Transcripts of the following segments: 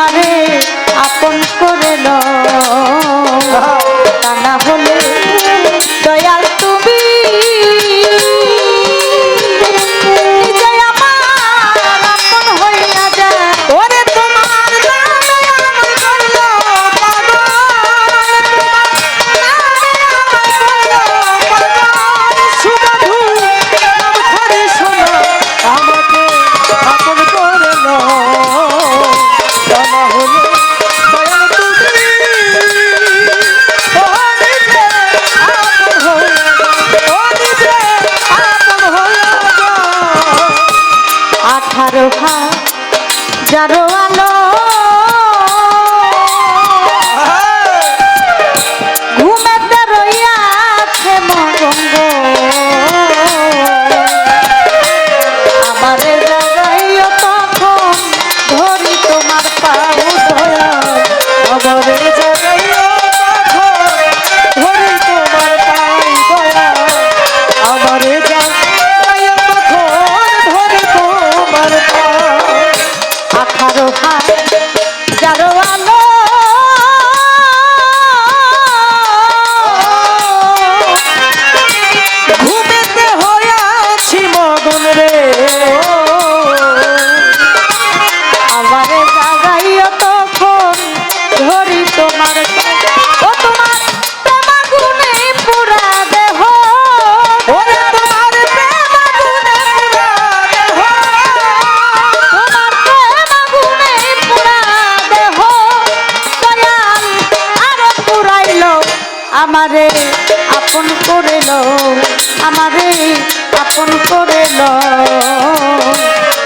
আমারে আপন করে লো যারো হাত যারো আলো আগুন রে আমারে জাগাইও তখন ধরি তোমার ও দেহ। ওরে তোমার প্রেম গুণে আমারে আপন করিল আমারে আপন করে না।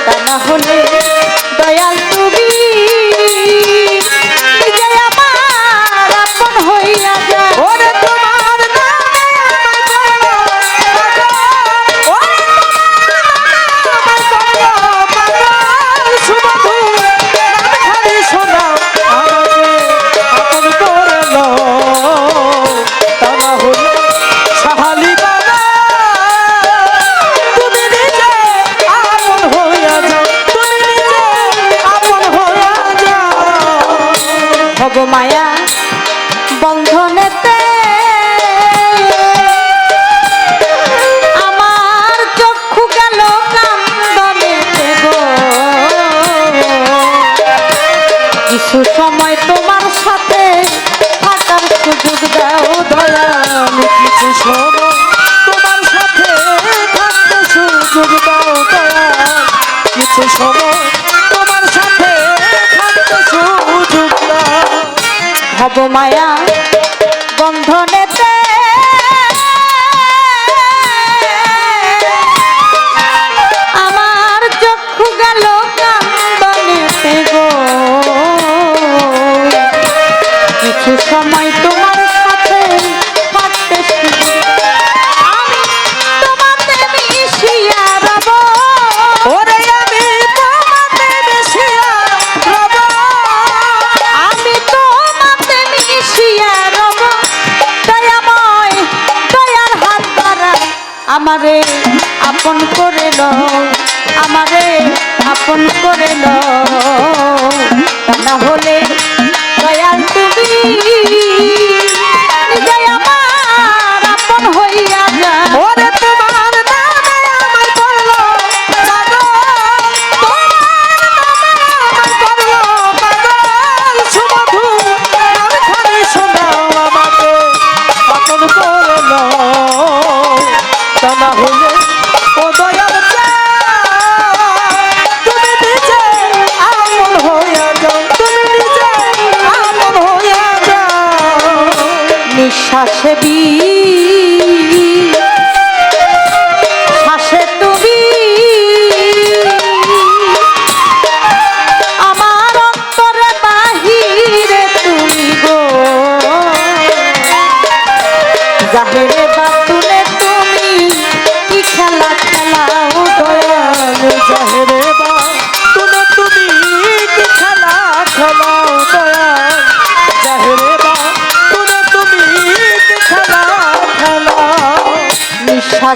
তা না হলে মায়া বন্ধনে আমারে আপন করে লও আমারে আপন করে না হলে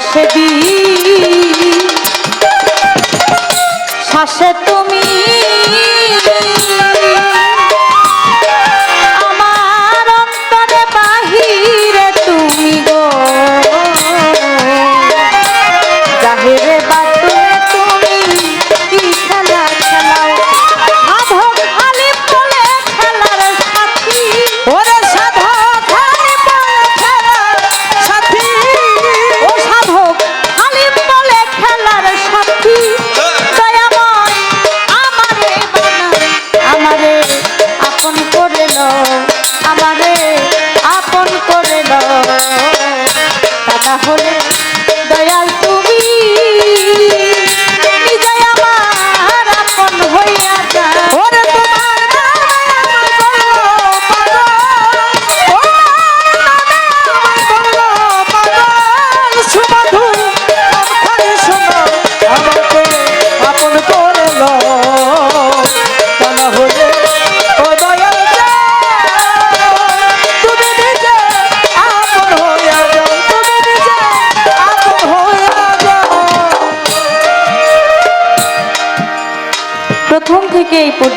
শ্বাসে দি শ্বাসে তুমি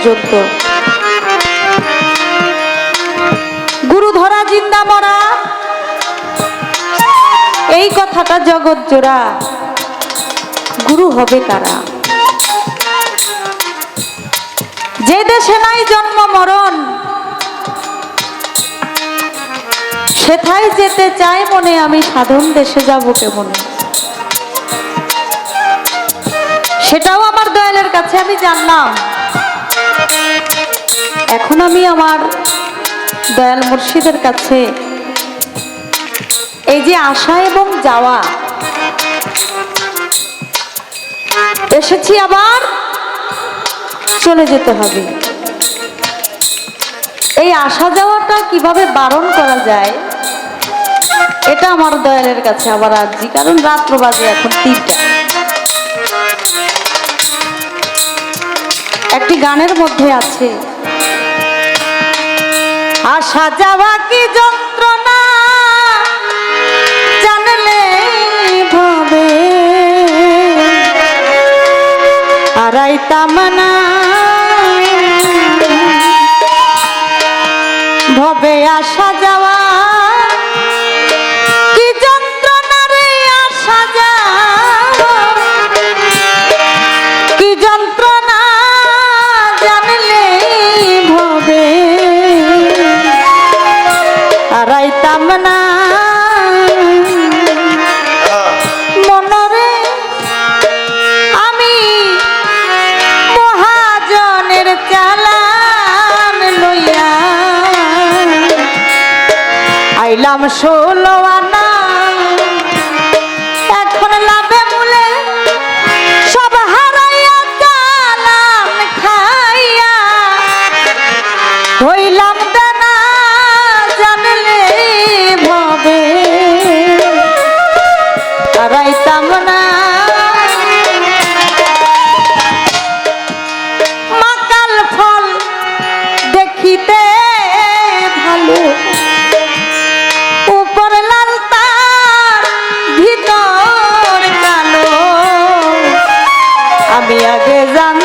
পর্যন্ত। গুরু ধরা জিন্দা মরা, এই কথাটা জগৎ জোড়া, গুরু হবে কারা যে দেশে নাই জন্ম মরণ, সেথায় যেতে চাই মনে, আমি সাধন দেশে যাব কেমনে? সেটাও আমার দয়ালের কাছে আমি জানলাম। এখন আমি আমার দয়াল মুর্শিদের কাছে এই যে আসা এবং যাওয়া, এসেছি আবার চলে যেতে হবে। এই আসা যাওয়াটা কীভাবে বারণ করা যায়, এটা আমার দয়ালের কাছে আবার আর্জি, কারণ রাত্র বাজে এখন তিনটা। একটি গানের মধ্যে আছে আসা যাওয়া কি যন্ত্রণা? জানলে ভাবে। আড়াইতাম তামানা ভবে আসা যাওয়া আড়াইতাম না। মনরে আমি মহাজনের চালান লইয়া আইলাম ষোলো দেখিতে ভালো। উপর লাল তার ভিতর কালো। আমি আগে জান